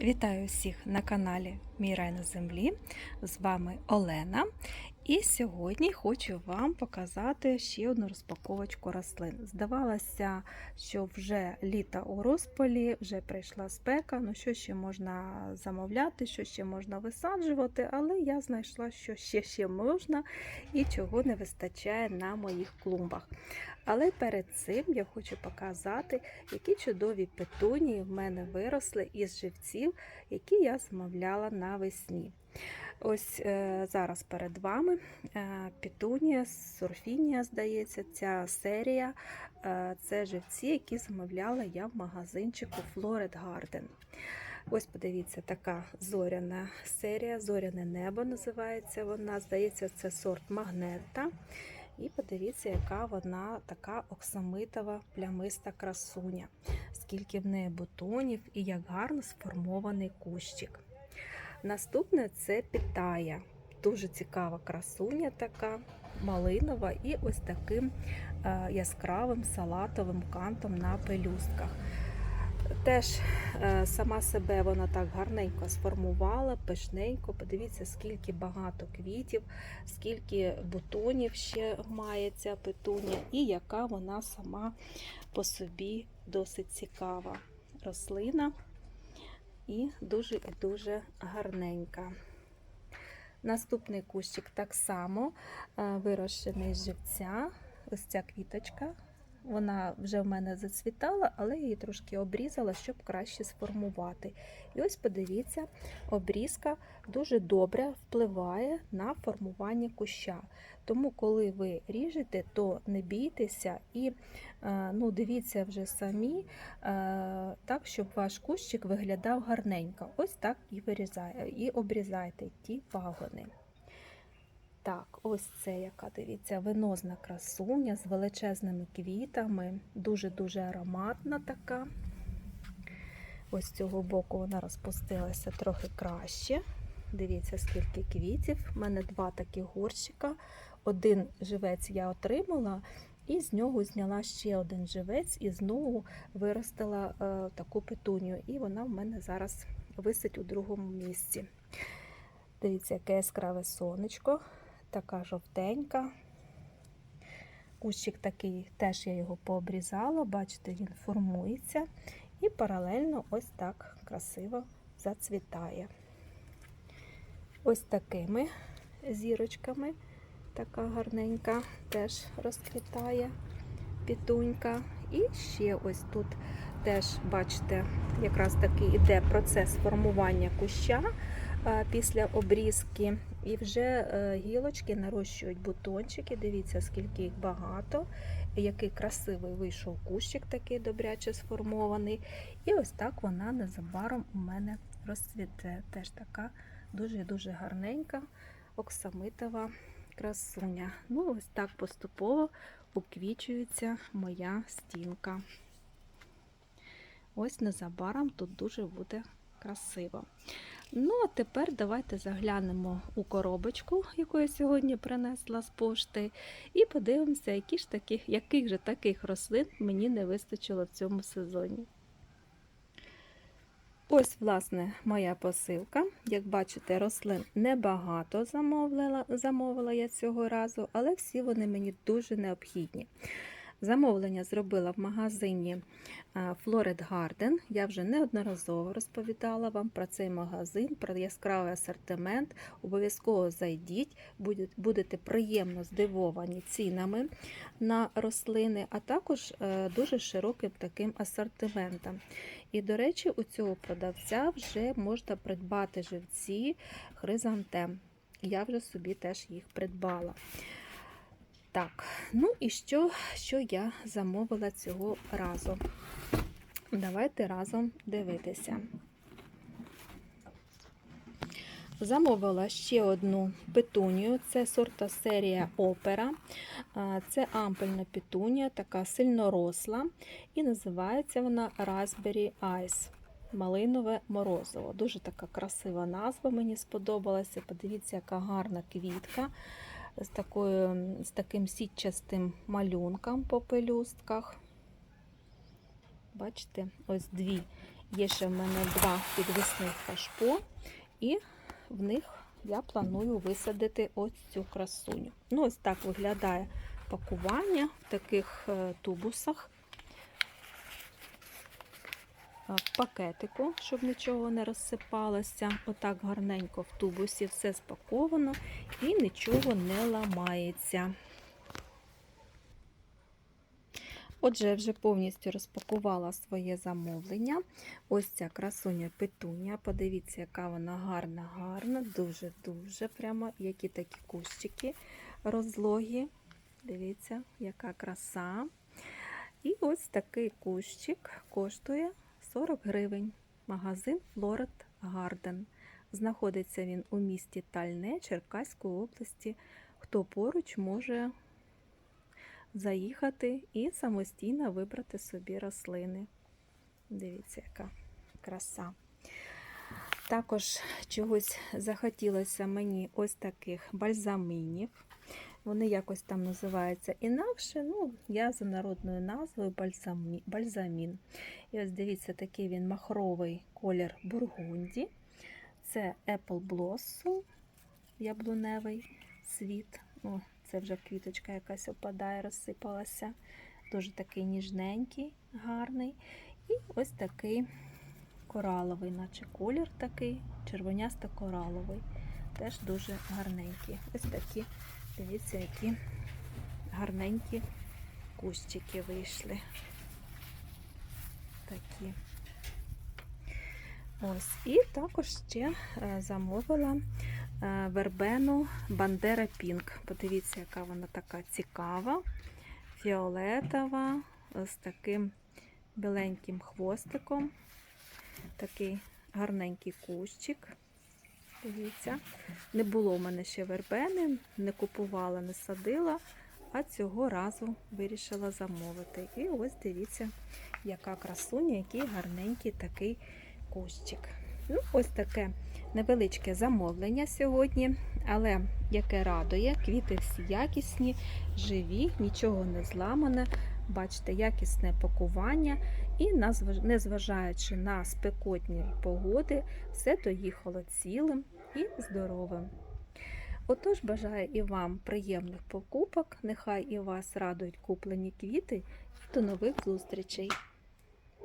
Вітаю всіх на каналі Мій рай на землі. З вами Олена. І сьогодні хочу вам показати ще одну розпаковочку рослин. Здавалося, що вже літо у розпалі, вже прийшла спека. Ну що ще можна замовляти, що ще можна висаджувати, але я знайшла, що ще ще можна і чого не вистачає на моїх клумбах. Але перед цим я хочу показати, які чудові петунії в мене виросли із живців, які я замовляла навесні. Ось е, зараз перед вами е, петунія, сурфінія, здається, ця серія. Е, це живці, які замовляла я в магазинчику Florid Garden. Ось подивіться, така зоряна серія, зоряне небо називається вона. Здається, це сорт магнета. І подивіться, яка вона така оксамитова плямиста красуня, скільки в неї бутонів і як гарно сформований кущик. Наступне це питая. Дуже цікава красуня, така малинова і ось таким е, яскравим салатовим кантом на пелюстках. Теж е, сама себе вона так гарненько сформувала, пишненько. Подивіться, скільки багато квітів, скільки бутонів ще має ця петуня, і яка вона сама по собі досить цікава рослина і дуже і дуже гарненька. Наступний кущик так само е, вирощений з живця. Ось ця квіточка. Вона вже в мене зацвітала, але її трошки обрізала, щоб краще сформувати. І ось подивіться, обрізка дуже добре впливає на формування куща. Тому, коли ви ріжете, то не бійтеся і е, ну, дивіться вже самі, е, так, щоб ваш кущик виглядав гарненько. Ось так і вирізає, і обрізайте ті пагони. Так, ось це яка, дивіться, венозна красуня з величезними квітами, дуже-дуже ароматна така. Ось з цього боку вона розпустилася трохи краще. Дивіться, скільки квітів. У мене два такі горщика. Один живець я отримала, і з нього зняла ще один живець і знову виростила е, таку петунію. І вона в мене зараз висить у другому місці. Дивіться, яке яскраве сонечко така жовтенька. Кущик такий, теж я його пообрізала, бачите, він формується і паралельно ось так красиво зацвітає. Ось такими зірочками, така гарненька, теж розквітає пітунька. І ще ось тут теж, бачите, якраз таки йде процес формування куща після обрізки. І вже е, гілочки нарощують бутончики. Дивіться, скільки їх багато, який красивий вийшов кущик, такий добряче сформований. І ось так вона незабаром у мене розцвіте. Теж така дуже-дуже гарненька, оксамитова красуня. Ну, ось так поступово уквічується моя стінка. Ось незабаром тут дуже буде красиво. Ну, а тепер давайте заглянемо у коробочку, яку я сьогодні принесла з пошти, і подивимося, які ж таких, яких же таких рослин мені не вистачило в цьому сезоні. Ось, власне, моя посилка. Як бачите, рослин небагато замовила, замовила я цього разу, але всі вони мені дуже необхідні. Замовлення зробила в магазині Florid Garden. Я вже неодноразово розповідала вам про цей магазин, про яскравий асортимент. Обов'язково зайдіть, будете приємно здивовані цінами на рослини, а також е, дуже широким таким асортиментом. І, до речі, у цього продавця вже можна придбати живці хризантем. Я вже собі теж їх придбала. Так, ну і що, що я замовила цього разу? Давайте разом дивитися. Замовила ще одну петунію, це сорта серія Опера. Це ампельна петунія, така сильно росла, і називається вона Raspberry Ice. Малинове морозиво. Дуже така красива назва, мені сподобалася. Подивіться, яка гарна квітка з такою, з таким сітчастим малюнком по пелюстках. Бачите, ось дві Є ще в мене два підвісних кашпо, і в них я планую висадити ось цю красуню. Ну, ось так виглядає пакування в таких е, тубусах. Е, В пакетику, щоб нічого не розсипалося. Отак гарненько в тубусі все спаковано і нічого не ламається. Отже, я вже повністю розпакувала своє замовлення. Ось ця красуня петуня. Подивіться, яка вона гарна, гарна, дуже-дуже прямо, які такі кущики розлогі. Дивіться, яка краса. І ось такий кущик коштує 40 гривень. Магазин Floret Garden. Знаходиться він у місті Тальне Черкаської області. Хто поруч може заїхати і самостійно вибрати собі рослини. Дивіться, яка краса. Також чогось захотілося мені ось таких бальзаминів. Вони якось там називаються інакше. Ну, я за народною назвою бальзамі, бальзамін. І ось дивіться, такий він махровий колір бургунді. Це Apple Blossom, яблуневий світ. О, це вже квіточка якась опадає, розсипалася. Дуже такий ніжненький, гарний. І ось такий кораловий, наче колір такий, червонясто-кораловий. Теж дуже гарненький. Ось такі, дивіться, які гарненькі кущики вийшли. Такі. Ось. І також ще е, замовила е, вербену Бандера Пінк. Подивіться, яка вона така цікава, фіолетова, з таким біленьким хвостиком. Такий гарненький кущик. Дивіться, не було в мене ще вербени, не купувала, не садила, а цього разу вирішила замовити. І ось дивіться, яка красуня, який гарненький такий кущик. Ну, ось таке невеличке замовлення сьогодні, але яке радує, квіти всі якісні, живі, нічого не зламане. Бачите, якісне пакування, і незважаючи на спекотні погоди, все доїхало цілим і здоровим. Отож, бажаю і вам приємних покупок, нехай і вас радують куплені квіти, і до нових зустрічей!